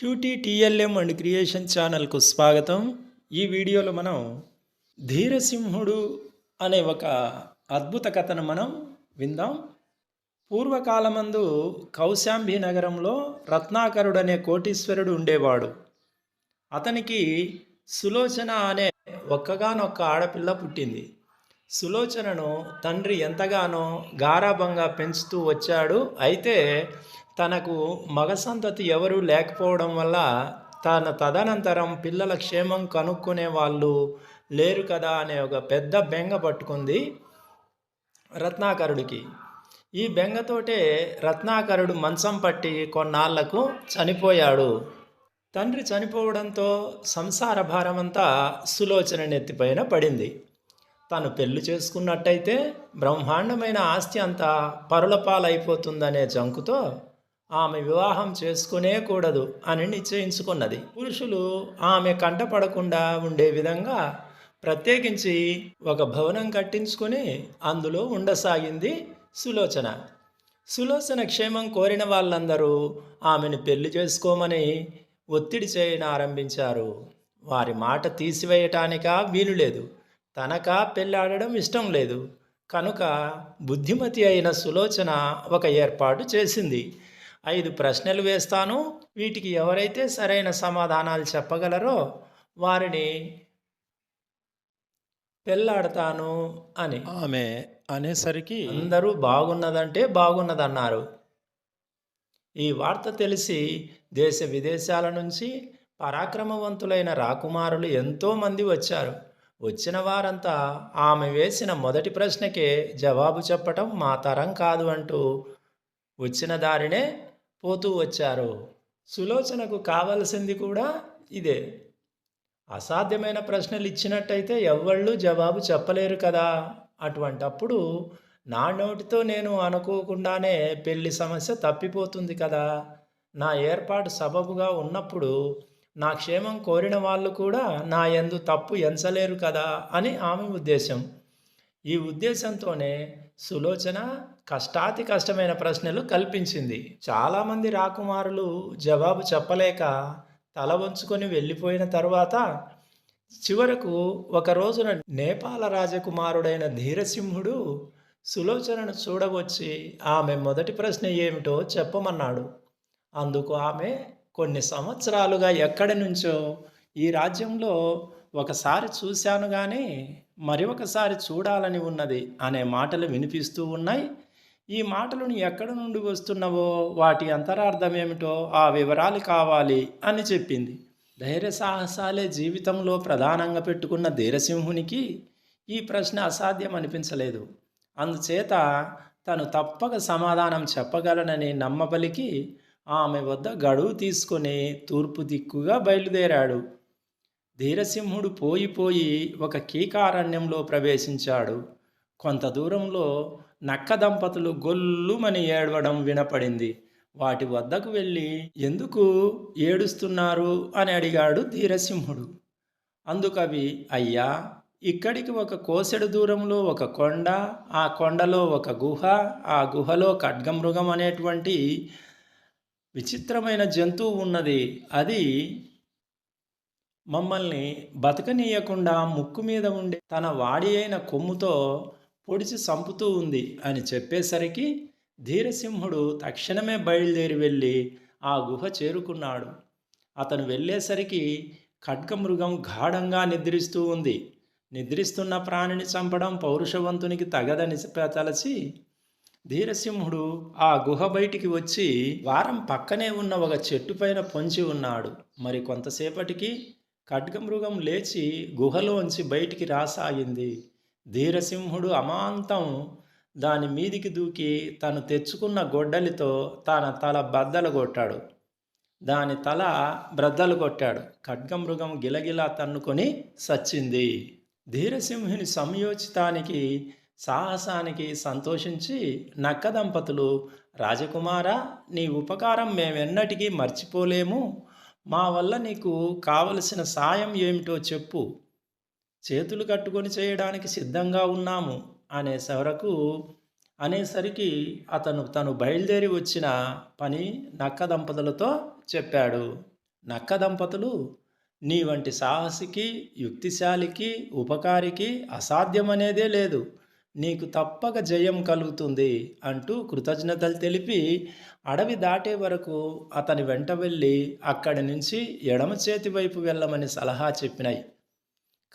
Cutie TLM and creation ఛానల్కు స్వాగతం. ఈ వీడియోలో మనం ధీరసింహుడు అనే ఒక అద్భుత కథను మనం విందాం. పూర్వకాలమందు కౌశాంబి నగరంలో రత్నాకరుడు అనే కోటీశ్వరుడు ఉండేవాడు. అతనికి సులోచన అనే ఒక్కగానొక్క ఆడపిల్ల పుట్టింది. సులోచనను తండ్రి ఎంతగానో గారాభంగా పెంచుతూ వచ్చాడు. అయితే తనకు మగ సంతతి ఎవరూ లేకపోవడం వల్ల తన తదనంతరం పిల్లల క్షేమం కనుక్కునే వాళ్ళు లేరు కదా అనే ఒక పెద్ద బెంగ పట్టుకుంది రత్నాకరుడికి. ఈ బెంగతోటే రత్నాకరుడు మంచం పట్టి కొన్నాళ్ళకు చనిపోయాడు. తండ్రి చనిపోవడంతో సంసార భారమంతా సులోచన నెత్తిపైన పడింది. తను పెళ్ళి చేసుకున్నట్టయితే బ్రహ్మాండమైన ఆస్తి అంతా పరులపాలైపోతుందనే జంకుతో ఆమె వివాహం చేసుకునే కూడదు అని నిశ్చయించుకున్నది. పురుషులు ఆమె కంటపడకుండా ఉండే విధంగా ప్రత్యేకించి ఒక భవనం కట్టించుకొని అందులో ఉండసాగింది సులోచన. సులోచన క్షేమం కోరిన వాళ్ళందరూ ఆమెను పెళ్ళి చేసుకోమని ఒత్తిడి చేయన ఆరంభించారు. వారి మాట తీసివేయటానికా వీలు లేదు. తనక పెళ్ళాడడం ఇష్టం లేదు. కనుక బుద్ధిమతి అయిన సులోచన ఒక ఏర్పాటు చేసింది. ఐదు ప్రశ్నలు వేస్తాను. వీటికి ఎవరైతే సరైన సమాధానాలు చెప్పగలరో వారిని పెళ్ళాడతాను అని. ఆమె అనేసరికి అందరూ బాగున్నదంటే బాగున్నదన్నారు. ఈ వార్త తెలిసి దేశ విదేశాల నుంచి పరాక్రమవంతులైన రాకుమారులు ఎంతోమంది వచ్చారు. వచ్చిన వారంతా ఆమె వేసిన మొదటి ప్రశ్నకే జవాబు చెప్పటం మా తరం కాదు అంటూ వచ్చిన దారినే పోతూ వచ్చారు? సులోచనకు కావలసింది కూడా ఇదే. అసాధ్యమైన ప్రశ్నలు ఇచ్చినట్టయితే ఎవళ్ళు జవాబు చెప్పలేరు కదా? అటువంటప్పుడు నా నోటితో నేను అనుకోకుండానే పెళ్ళి సమస్య తప్పిపోతుంది కదా? నా ఏర్పాటు సబబుగా ఉన్నప్పుడు నా క్షేమం కోరిన వాళ్ళు కూడా నా ఎందు తప్పు ఎంచలేరు కదా? అని ఆమె ఉద్దేశం. ఈ ఉద్దేశంతోనే సులోచన కష్టాతి కష్టమైన ప్రశ్నలు కల్పించింది. చాలామంది రాకుమారులు జవాబు చెప్పలేక తల వంచుకొని వెళ్ళిపోయిన తర్వాత చివరకు ఒక రోజున నేపాల రాజకుమారుడైన ధీరసింహుడు సులోచనను చూడవచ్చి ఆమె మొదటి ప్రశ్న ఏమిటో చెప్పమన్నాడు. అందుకు ఆమె కొన్ని సంవత్సరాలుగా ఎక్కడి నుంచో ఈ రాజ్యంలో ఒకసారి చూశాను కానీ మరి ఒకసారి చూడాలని ఉన్నది అనే మాటలు వినిపిస్తూ ఉన్నాయి. ఈ మాటలను ఎక్కడి నుండి వస్తున్నవో వాటి అంతరార్థం ఏమిటో ఆ వివరాలు కావాలి అని చెప్పింది. ధైర్య సాహసాలే జీవితంలో ప్రధానంగా పెట్టుకున్న ధీరసింహునికి ఈ ప్రశ్న అసాధ్యం అనిపించలేదు. అందుచేత తను తప్పక సమాధానం చెప్పగలనని నమ్మబలికి ఆమె వద్ద గడువు తీసుకొని తూర్పు దిక్కుగా బయలుదేరాడు. ధీరసింహుడు పోయిపోయి ఒక కీకారణ్యంలో ప్రవేశించాడు. కొంత దూరంలో నక్క దంపతులు గొల్లుమని ఏడవడం వినపడింది. వాటి వద్దకు వెళ్ళి ఎందుకు ఏడుస్తున్నారు? అని అడిగాడు ధీరసింహుడు. అందుకవి అయ్యా ఇక్కడికి ఒక కోసెడు దూరంలో ఒక కొండ ఆ కొండలో ఒక గుహ ఆ గుహలో ఖడ్గమృగం అనేటువంటి విచిత్రమైన జంతువు ఉన్నది. అది మమ్మల్ని బతకనీయకుండా ముక్కు మీద ఉండే తన వాడి అయిన కొమ్ముతో పొడిచి చంపుతూ ఉంది అని చెప్పేసరికి ధీరసింహుడు తక్షణమే బయలుదేరి వెళ్ళి ఆ గుహ చేరుకున్నాడు. అతను వెళ్ళేసరికి ఖడ్గమృగం గాఢంగా నిద్రిస్తూ ఉంది. నిద్రిస్తున్న ప్రాణిని చంపడం పౌరుషవంతునికి తగదని తలచి ధీరసింహుడు ఆ గుహ బయటికి వచ్చి వారం పక్కనే ఉన్న ఒక చెట్టు పైన పొంచి ఉన్నాడు. మరి కొంతసేపటికి ఖడ్గమృగం లేచి గుహలోంచి బయటికి రాసాగింది. ధీరసింహుడు అమాంతం దాని మీదికి దూకి తను తెచ్చుకున్న గొడ్డలితో తన తల బద్దలు కొట్టాడు. దాని తల బ్రద్దలు కొట్టాడు. ఖడ్గమృగం గిలగిలా తన్నుకొని సచ్చింది. ధీరసింహుని సంయోచితానికి సాహసానికి సంతోషించి నక్క దంపతులు రాజకుమార నీ ఉపకారం మేమెన్నటికీ మర్చిపోలేము. మా వల్ల నీకు కావలసిన సాయం ఏమిటో చెప్పు. చేతులు కట్టుకొని చేయడానికి సిద్ధంగా ఉన్నాము అనే సవరకు అనేసరికి అతను తను బయలుదేరి వచ్చిన పని నక్క దంపతులతో చెప్పాడు. నక్క దంపతులు నీ వంటి సాహసికి యుక్తిశాలికి ఉపకారికి అసాధ్యమనేదే లేదు. నీకు తప్పక జయం కలుగుతుంది అంటూ కృతజ్ఞతలు తెలిపి అడవి దాటే వరకు అతని వెంట వెళ్ళి అక్కడి నుంచి ఎడమ చేతి వైపు వెళ్ళమని సలహా చెప్పినాయి.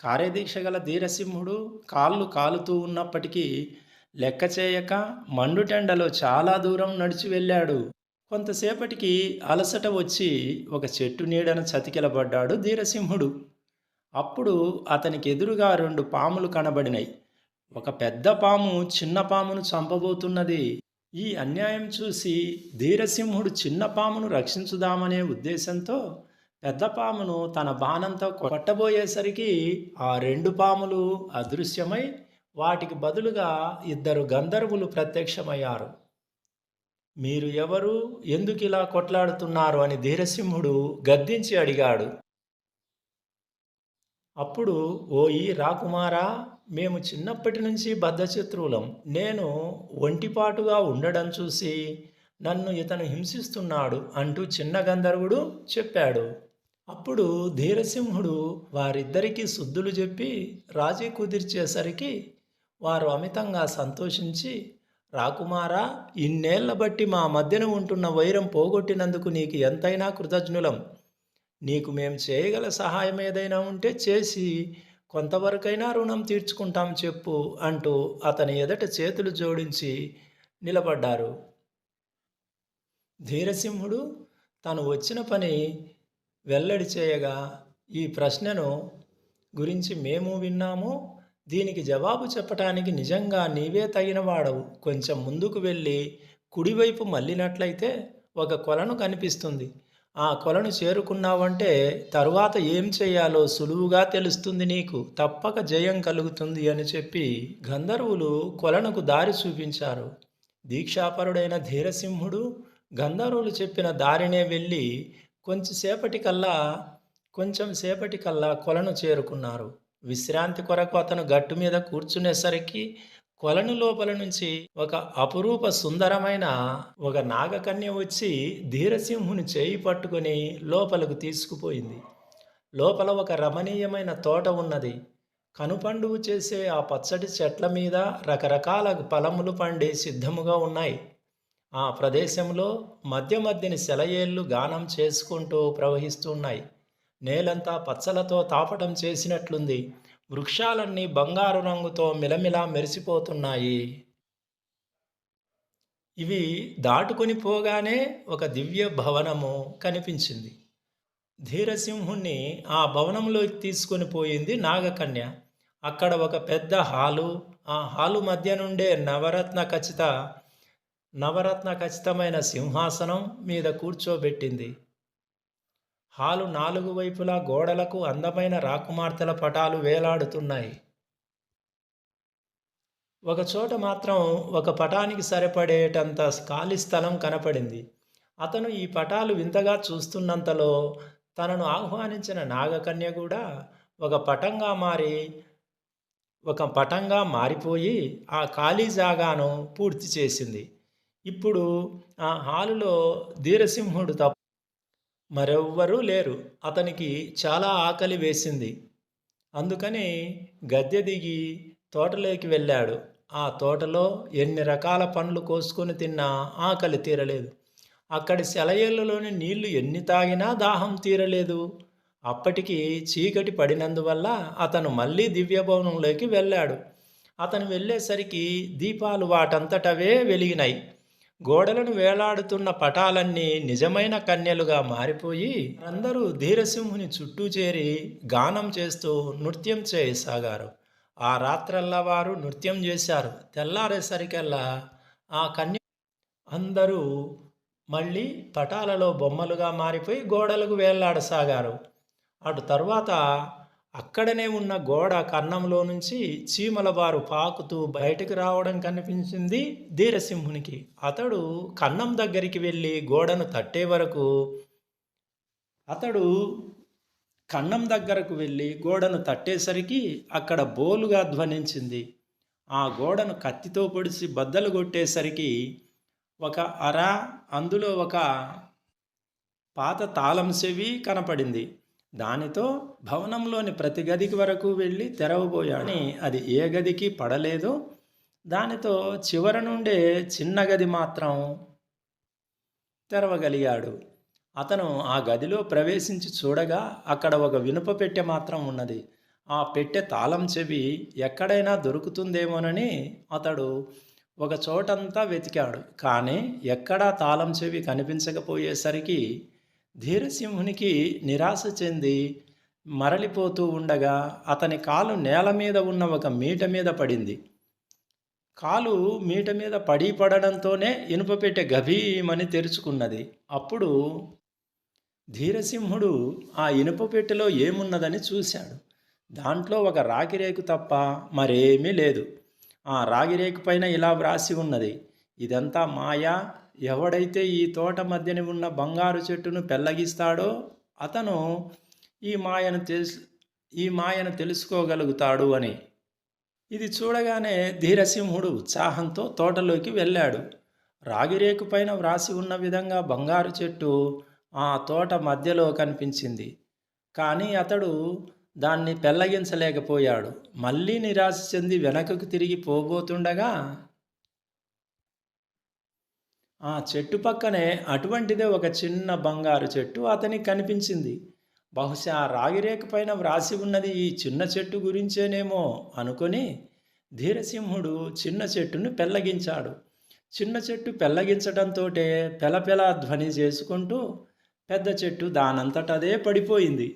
కార్యదీక్ష గల ధీరసింహుడు కాళ్ళు కాలుతూ ఉన్నప్పటికీ లెక్క చేయక మండుటెండలో చాలా దూరం నడిచి వెళ్ళాడు. కొంతసేపటికి అలసట వచ్చి ఒక చెట్టు నీడన చతికిలబడ్డాడు ధీరసింహుడు. అప్పుడు అతనికి ఎదురుగా రెండు పాములు కనబడినాయి. ఒక పెద్ద పాము చిన్న పామును చంపబోతున్నది. ఈ అన్యాయం చూసి ధీరసింహుడు చిన్న పామును రక్షించుదామనే ఉద్దేశంతో పెద్ద పామును తన బాణంతో కొట్టబోయేసరికి ఆ రెండు పాములు అదృశ్యమై వాటికి బదులుగా ఇద్దరు గంధర్వులు ప్రత్యక్షమయ్యారు. మీరు ఎవరు? ఎందుకు ఇలా కొట్లాడుతున్నారు? అని ధీరసింహుడు గద్దించి అడిగాడు. అప్పుడు ఓ ఈ రాకుమారా మేము చిన్నప్పటి నుంచి బద్ధశత్రువులం. నేను ఒంటిపాటుగా ఉండడం చూసి నన్ను ఇతను హింసిస్తున్నాడు అంటూ చిన్న గంధర్వుడు చెప్పాడు. అప్పుడు ధీరసింహుడు వారిద్దరికీ శుద్ధులు చెప్పి రాజీ కుదిర్చేసరికి వారు అమితంగా సంతోషించి రాకుమారా ఇన్నేళ్ళ బట్టి మా మధ్యన ఉంటున్న వైరం పోగొట్టినందుకు నీకు ఎంతైనా కృతజ్ఞులం. నీకు మేము చేయగల సహాయం ఏదైనా ఉంటే చేసి కొంతవరకైనా రుణం తీర్చుకుంటాం చెప్పు అంటూ అతని ఎదట చేతులు జోడించి నిలబడ్డారు. ధీరసింహుడు తను వచ్చిన పని వెల్లడి చేయగా ఈ ప్రశ్నను గురించి మేము విన్నాము దీనికి జవాబు చెప్పటానికి నిజంగా నీవే తగినవాడవు. కొంచెం ముందుకు వెళ్ళి కుడివైపు మళ్ళినట్లయితే ఒక కొలను కనిపిస్తుంది. ఆ కొలను చేరుకున్నావంటే తరువాత ఏం చేయాలో సులువుగా తెలుస్తుంది నీకు. తప్పక జయం కలుగుతుంది అని చెప్పి గంధర్వులు కొలనుకు దారి చూపించారు. దీక్షాపరుడైన ధీరసింహుడు గంధర్వులు చెప్పిన దారినే వెళ్ళి కొంచెంసేపటికల్లా కొంచెం సేపటికల్లా కొలను చేరుకున్నారు. విశ్రాంతి కొరకు అతను గట్టు మీద కూర్చునేసరికి కొలను లోపల నుంచి ఒక అపురూప సుందరమైన ఒక నాగకన్య వచ్చి ధీరసింహుని చేయి పట్టుకొని లోపలకు తీసుకుపోయింది. లోపల ఒక రమణీయమైన తోట ఉన్నది. కనుపండువు చేసే ఆ పచ్చటి చెట్ల మీద రకరకాల ఫలములు పండి సిద్ధముగా ఉన్నాయి. ఆ ప్రదేశంలో మధ్య మధ్యని సెలయేళ్ళు గానం చేసుకుంటూ ప్రవహిస్తున్నాయి నేలంతా పచ్చలతో తాపటం చేసినట్లుంది. వృక్షాలన్నీ బంగారు రంగుతో మిలమిలా మెరిసిపోతున్నాయి. ఇవి దాటుకొని పోగానే ఒక దివ్య భవనము కనిపించింది. ధీరసింహుణ్ణి ఆ భవనంలోకి తీసుకొని పోయింది నాగకన్య. అక్కడ ఒక పెద్ద హాలు ఆ హాలు మధ్య నుండే నవరత్న ఖచ్చిత నవరత్న ఖచ్చితమైన సింహాసనం మీద కూర్చోబెట్టింది. హాలు నాలుగు వైపులా గోడలకు అందమైన రాకుమార్తెల పటాలు వేలాడుతున్నాయి. ఒక చోట మాత్రం ఒక పటానికి సరిపడేటంత ఖాళీ స్థలం కనపడింది. అతను ఈ పటాలు వింతగా చూస్తున్నంతలో తనను ఆహ్వానించిన నాగకన్య కూడా ఒక పటంగా మారి ఒక పటంగా మారిపోయి ఆ ఖాళీ జాగాను పూర్తి చేసింది. ఇప్పుడు ఆ హాలులో ధీరసింహుడు తప్ప మరెవ్వరూ లేరు. అతనికి చాలా ఆకలి వేసింది. అందుకని గద్దె దిగి తోటలోకి వెళ్ళాడు. ఆ తోటలో ఎన్ని రకాల పండ్లు కోసుకొని తిన్నా ఆకలి తీరలేదు. అక్కడి సెలయేళ్ళలోని నీళ్ళు ఎన్ని తాగినా దాహం తీరలేదు. అప్పటికి చీకటి పడినందువల్ల అతను మళ్ళీ దివ్యభవనంలోకి వెళ్ళాడు. అతను వెళ్ళేసరికి దీపాలు వాటంతటవే వెలిగినాయి. గోడలను వేలాడుతున్న పటాలన్నీ నిజమైన కన్యలుగా మారిపోయి అందరూ ధీరసింహుని చుట్టూ చేరి గానం చేస్తూ నృత్యం చేయసాగారు. ఆ రాత్రల్లా వారు నృత్యం చేశారు. తెల్లారేసరికల్లా ఆ కన్య అందరూ మళ్ళీ పటాలలో బొమ్మలుగా మారిపోయి గోడలకు వేలాడసాగారు. అటు తర్వాత అక్కడనే ఉన్న గోడ కన్నంలో నుంచి చీమలవారు పాకుతూ బయటకు రావడం కనిపించింది ధీరసింహునికి. అతడు కన్నం దగ్గరికి వెళ్ళి గోడను తట్టే వరకు అతడు కన్నం దగ్గరకు వెళ్ళి గోడను తట్టేసరికి అక్కడ బోలుగా ధ్వనించింది. ఆ గోడను కత్తితో పొడిచి బద్దలు కొట్టేసరికి ఒక అర అందులో ఒక పాత తాళం చెవి కనపడింది. దానితో భవనంలోని ప్రతి గదికి వరకు వెళ్ళి తెరవబోయాని. అది ఏ గదికి పడలేదు దానితో చివర నుండే చిన్న గది మాత్రం తెరవగలిగాడు. అతను ఆ గదిలో ప్రవేశించి చూడగా అక్కడ ఒక వినుప పెట్టె మాత్రం ఉన్నది. ఆ పెట్టె తాళం చెవి ఎక్కడైనా దొరుకుతుందేమోనని అతడు ఒక చోటంతా వెతికాడు. కానీ ఎక్కడా తాళం చెవి కనిపించకపోయేసరికి ధీరసింహునికి నిరాశ చెంది మరలిపోతూ ఉండగా అతని కాలు నేల మీద ఉన్న ఒక మీట మీద పడింది. కాలు మీట మీద పడి పడడంతోనే ఇనుప పెట్టె గభీమని తెరుచుకున్నది. అప్పుడు ధీరసింహుడు ఆ ఇనుప పెట్టెలో ఏమున్నదని చూశాడు. దాంట్లో ఒక రాగిరేకు తప్ప మరేమీ లేదు. ఆ రాగిరేకు పైన ఇలా వ్రాసి ఉన్నది. ఇదంతా మాయా ఎవడైతే ఈ తోట మధ్యన ఉన్న బంగారు చెట్టును పెల్లగిస్తాడో అతను ఈ మాయను తెలుసు ఈ మాయను తెలుసుకోగలుగుతాడు అని. ఇది చూడగానే ధీరసింహుడు ఉత్సాహంతో తోటలోకి వెళ్ళాడు. రాగిరేకు పైన వ్రాసి ఉన్న విధంగా బంగారు చెట్టు ఆ తోట మధ్యలో కనిపించింది. కానీ అతడు దాన్ని పెల్లగించలేకపోయాడు. మళ్ళీ నిరాశ చెంది వెనకకు తిరిగి పోబోతుండగా ఆ చెట్టు పక్కనే అటువంటిదే ఒక చిన్న బంగారు చెట్టు అతనికి కనిపించింది. బహుశా రాగిరేఖ పైన వ్రాసి ఉన్నది ఈ చిన్న చెట్టు గురించేనేమో అనుకొని ధీరసింహుడు చిన్న చెట్టును పెల్లగించాడు చిన్న చెట్టు పెల్లగించడంతో పెలపెల ధ్వని చేసుకుంటూ పెద్ద చెట్టు దానంతటదే పడిపోయింది.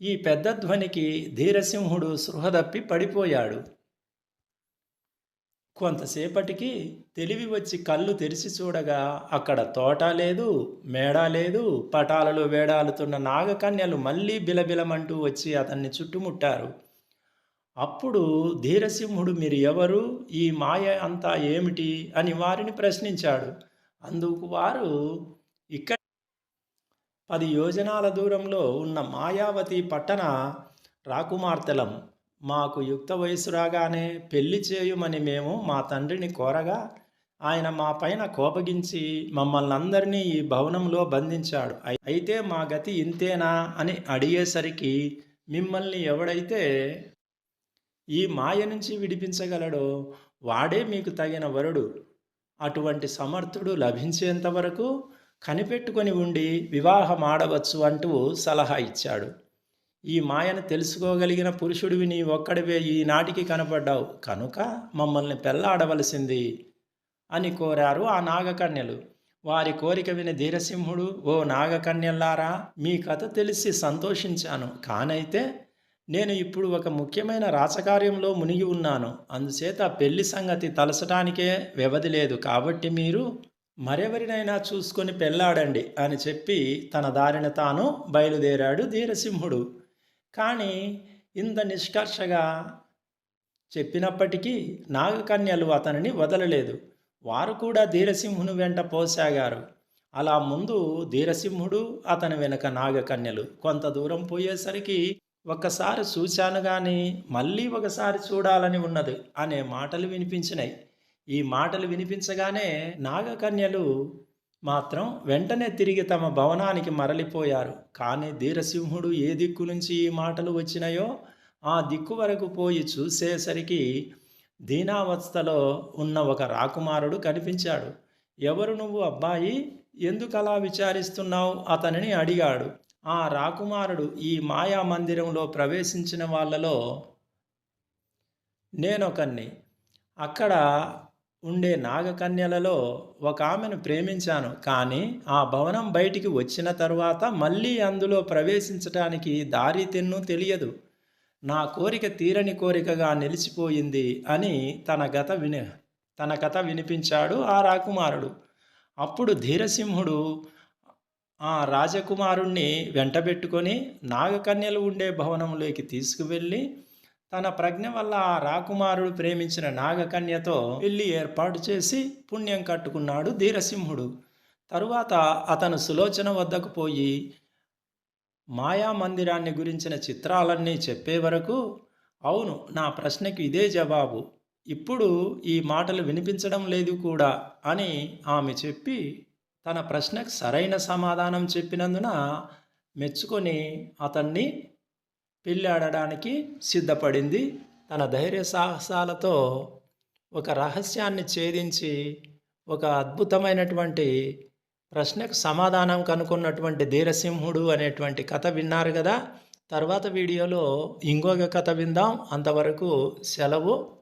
ఈ పెద్ద ధ్వనికి ధీరసింహుడు సృహదప్పి పడిపోయాడు. కొంతసేపటికి తెలివి వచ్చి కళ్ళు తెరిచి చూడగా అక్కడ తోట లేదు మేడ లేదు పటాలలో వేడాలుతున్న నాగకన్యలు మళ్ళీ బిలబిలమంటూ వచ్చి అతన్ని చుట్టుముట్టారు. అప్పుడు ధీరసింహుడు మీరు ఎవరు? ఈ మాయ అంతా ఏమిటి? అని వారిని ప్రశ్నించాడు. అందుకు వారు ఇక్కడ పది యోజనాల దూరంలో ఉన్న మాయావతి పట్టణ రాకుమార్తెలం. మాకు యుక్త వయసు రాగానే పెళ్ళి చేయుమని మేము మా తండ్రిని కోరగా ఆయన మా పైన కోపగించి మమ్మల్ని అందరినీ ఈ భవనంలో బంధించాడు. అయితే మా గతి ఇంతేనా అని అడిగేసరికి మిమ్మల్ని ఎవడైతే ఈ మాయ నుంచి విడిపించగలడో వాడే మీకు తగిన వరుడు. అటువంటి సమర్థుడు లభించేంత వరకు కనిపెట్టుకొని ఉండి వివాహం ఆడవచ్చు అంటూ సలహా ఇచ్చాడు. ఈ మాయను తెలుసుకోగలిగిన పురుషుడివి నీ ఒక్కడివే ఈనాటికి కనపడ్డావు. కనుక మమ్మల్ని పెళ్ళాడవలసింది అని కోరారు ఆ నాగకన్యలు. వారి కోరిక విని ధీరసింహుడు ఓ నాగకన్యల్లారా మీ కథ తెలిసి సంతోషించాను. కానైతే నేను ఇప్పుడు ఒక ముఖ్యమైన రాచకార్యంలో మునిగి ఉన్నాను. అందుచేత పెళ్ళి సంగతి తలసటానికే వ్యవధి లేదు. కాబట్టి మీరు మరెవరినైనా చూసుకొని పెళ్ళాడండి అని చెప్పి తన దారిన తాను బయలుదేరాడు ధీరసింహుడు. కానీ ఇంత నిష్కర్షగా చెప్పినప్పటికీ నాగకన్యలు అతనిని వదలలేదు. వారు కూడా ధీరసింహుని వెంట పోసాగారు. అలా ముందు ధీరసింహుడు అతని వెనక నాగకన్యలు. కొంత దూరం పోయేసరికి ఒక్కసారి చూశాను కానీ మళ్ళీ ఒకసారి చూడాలని ఉన్నది అనే మాటలు వినిపించినాయి ఈ మాటలు వినిపించగానే నాగకన్యలు మాత్రం వెంటనే తిరిగి తమ భవనానికి మరలిపోయారు. కానీ ధీరసింహుడు ఏ దిక్కు నుంచి ఈ మాటలు వచ్చినాయో ఆ దిక్కు వరకు పోయి చూసేసరికి దీనావస్థలో ఉన్న ఒక రాకుమారుడు కనిపించాడు. ఎవరు నువ్వు అబ్బాయి? ఎందుకు అలా విచారిస్తున్నావు? అతనిని అడిగాడు. ఆ రాకుమారుడు ఈ మాయా మందిరంలో ప్రవేశించిన వాళ్ళలో నేనొకన్ని అక్కడ ఉండే నాగకన్యలలో ఒక ఆమెను ప్రేమించాను. కానీ ఆ భవనం బయటికి వచ్చిన తర్వాత మళ్ళీ అందులో ప్రవేశించటానికి దారి తెన్ను తెలియదు. నా కోరిక తీరని కోరికగా నిలిచిపోయింది అని తన గత విని తన కథ వినిపించాడు ఆ రాకుమారుడు. అప్పుడు ధీరసింహుడు ఆ రాజకుమారుణ్ణి వెంటబెట్టుకొని నాగకన్యలు ఉండే భవనంలోకి తీసుకువెళ్ళి తన ప్రజ్ఞ వల్ల ఆ రాకుమారుడు ప్రేమించిన నాగకన్యతో పెళ్ళి ఏర్పాటు చేసి పుణ్యం కట్టుకున్నాడు ధీరసింహుడు. తరువాత అతను సులోచన వద్దకు పోయి మాయా మందిరాన్ని గురించిన చిత్రాలన్నీ చెప్పే వరకు అవును నా ప్రశ్నకి ఇదే జవాబు. ఇప్పుడు ఈ మాటలు వినిపించడం లేదు కూడా అని ఆమె చెప్పి తన ప్రశ్నకు సరైన సమాధానం చెప్పినందున మెచ్చుకొని అతన్ని పెళ్ళాడడానికి సిద్ధపడింది. తన ధైర్య సాహసాలతో ఒక రహస్యాన్ని ఛేదించి ఒక అద్భుతమైనటువంటి ప్రశ్నకు సమాధానం కనుక్కున్నటువంటి ధీరసింహుడు అనేటువంటి కథ విన్నారు కదా. తర్వాత వీడియోలో ఇంకొక కథ విందాం. అంతవరకు సెలవు.